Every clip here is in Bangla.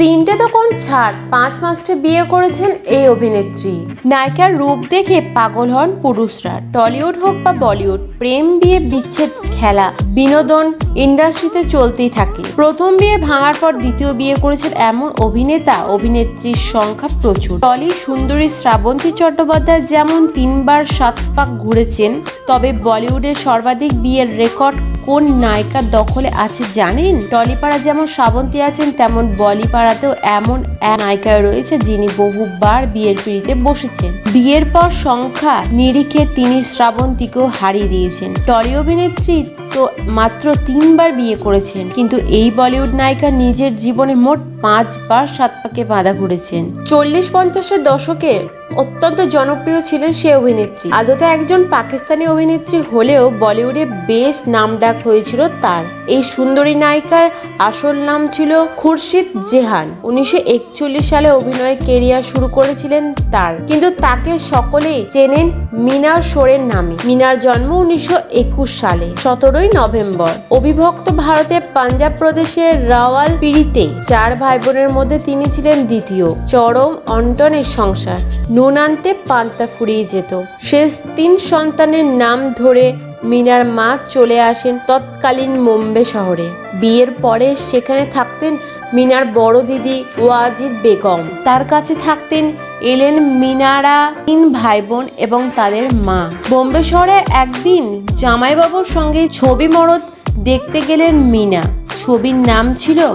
তিনটে তখন ছাড়, পাঁচ মাসে বিয়ে করেছেন এই অভিনেত্রী। নায়িকার রূপ দেখে পাগল হন পুরুষরা। টলিউড হোক বা বলিউড, প্রেম বিয়ে বিচ্ছেদ খেলা, বিনোদন ইন্ডাস্ট্রিতে চলতেই থাকে। প্রথম বিয়ে ভাঙার পর দ্বিতীয় বিয়ে করেছেন এমন অভিনেতা, অভিনেত্রীর সংখ্যা প্রচুর। টলি, সুন্দরী শ্রাবন্তী চট্টোপাধ্যায় যেমন তিনবার সাত পাক ঘুরেছেন তবে বলিউডের সর্বাধিক বিয়ের রেকর্ড কোন নায়িকার দখলে আছে জানেন? টলিপাড়া যেমন শ্রাবন্তী আছেন, তেমন বলিপাড়াতেও এমন এক নায়িকা রয়েছে যিনি বহুবার বিয়ের পিড়িতে বসেছেন। বিয়ের পর সংখ্যা নিরিখে তিনি শ্রাবন্তীকেও হারিয়ে দিয়েছেন। টলি অভিনেত্রী তো মাত্র তিনবার বিয়ে করেছেন, কিন্তু এই বলিউড নায়িকা নিজের জীবনে মোট পাঁচবার সাত পাকে বাঁধা ঘুরেছেন। চল্লিশ পঞ্চাশের দশকের অত্যন্ত জনপ্রিয় ছিলেন সে অভিনেত্রী। আদতে একজন পাকিস্তানি অভিনেত্রী হলেও বলিউডে বেশ নামডাক হয়েছিল তার। এই সুন্দরী নায়িকার আসল নাম ছিল খুরশিদ জেহান। উনিশশো একচল্লিশ সালে অভিনয় কেরিয়ার শুরু করেছিলেন তার। কিন্তু তাকে সকলেই চেনেন মিনার সোরের নামে। মিনার জন্ম উনিশশো একুশ সালে, সতেরোই নভেম্বর। অবিভক্ত ভারতের পাঞ্জাব প্রদেশের রাওয়াল পিড়িতে চার ভাই বোনের মধ্যে তিনি ছিলেন দ্বিতীয়। চরম অন্টনের সংসার। নুন আনতে পান্তা ফুরিয়ে যেত। শেষ তিন সন্তানের নাম ধরে মিনার মা চলে আসেন তৎকালীন মুম্বে শহরে। বিয়ের পরে সেখানে থাকতেন মিনার বড় দিদি ওয়াজিব বেগম। তার কাছে থাকতেন এলেন মিনারা, তিন ভাই বোন এবং তাদের মা। বোম্বে শহরে একদিন জামাইবাবুর সঙ্গে ছবি মরদ দেখতে গেলেন মিনা। ছবির নাম ছিল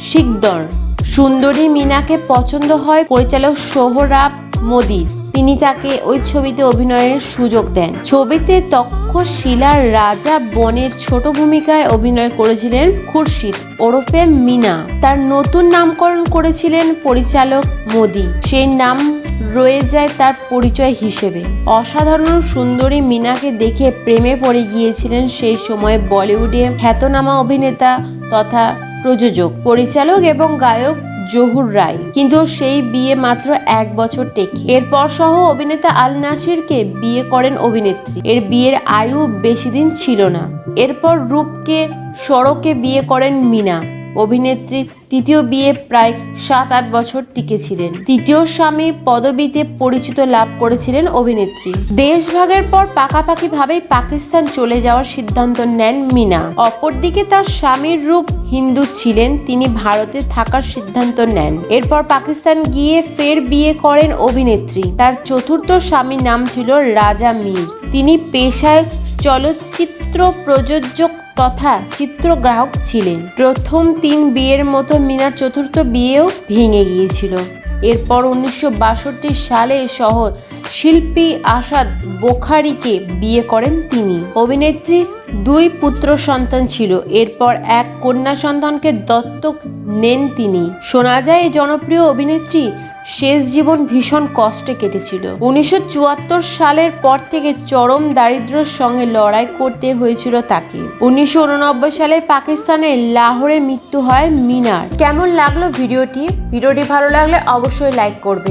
শিকদর। সুন্দরী মিনাকে পছন্দ হয় পরিচালক সোহরাব মোদির। তিনি তাকে ওই ছবিতে অভিনয়ের সুযোগ দেন। ছবিতে তক্ষশিলার রাজা বনের ছোট ভূমিকায় অভিনয় করেছিলেন খুরশিদ ওরফে মিনা। তার নতুন নামকরণ করেছিলেন পরিচালক মোদি। সেই নাম রয়ে যায় তার পরিচয় হিসেবে। অসাধারণ সুন্দরী মিনাকে দেখে প্রেমে পড়ে গিয়েছিলেন সেই সময় বলিউডে খ্যাতনামা অভিনেতা তথা প্রযোজক, পরিচালক এবং গায়ক জহুর রায়। কিন্তু সেই বিয়ে মাত্র এক বছর টেকে। এরপর সহ অভিনেতা আল নাসিরকে বিয়ে করেন অভিনেত্রী। এর বিয়ের আয়ু বেশি দিন ছিল না। এরপর রূপকে সড়কে বিয়ে করেন মিনা। অভিনেত্রী তৃতীয় বিয়ে প্রায় সাত আট বছর টিকেছিলেন। তৃতীয় স্বামী পদবীতে পরিচিত লাভ করেছিলেন অভিনেত্রী। দেশভাগের পর পাকাপাকি ভাবেই পাকিস্তান চলে যাওয়ার সিদ্ধান্ত নেন মিনা। অপরদিকে তার স্বামীর রূপ হিন্দু ছিলেন, তিনি ভারতে থাকার সিদ্ধান্ত নেন। এরপর পাকিস্তান গিয়ে ফের বিয়ে করেন অভিনেত্রী। তার চতুর্থ স্বামীর নাম ছিল রাজা মীর। তিনি পেশায় চলচ্চিত্র প্রযোজক তথা চিত্রগ্রাহক ছিলেন। প্রথম তিন বিয়ের মতো মিনার চতুর্থ বিয়েও ভেঙে গিয়েছিল। এরপর উনিশশো বাষট্টি সালে শহর শিল্পী আসাদ বোখারিকে বিয়ে করেন তিনি। অভিনেত্রীর দুই পুত্র সন্তান ছিল। এরপর এক কন্যা সন্তানকে দত্তক নেন তিনি। শোনা যায়, জনপ্রিয় অভিনেত্রী শেষ জীবন ভীষণ কষ্টে কেটেছিল। উনিশশো চুয়াত্তর সালের পর থেকে চরম দারিদ্র্যের সঙ্গে লড়াই করতে হয়েছিল তাকে। উনিশশো উননব্বই সালে পাকিস্তানের লাহোরে মৃত্যু হয় মিনার। কেমন লাগল ভিডিওটি? ভিডিওটি ভালো লাগলে অবশ্যই লাইক করবে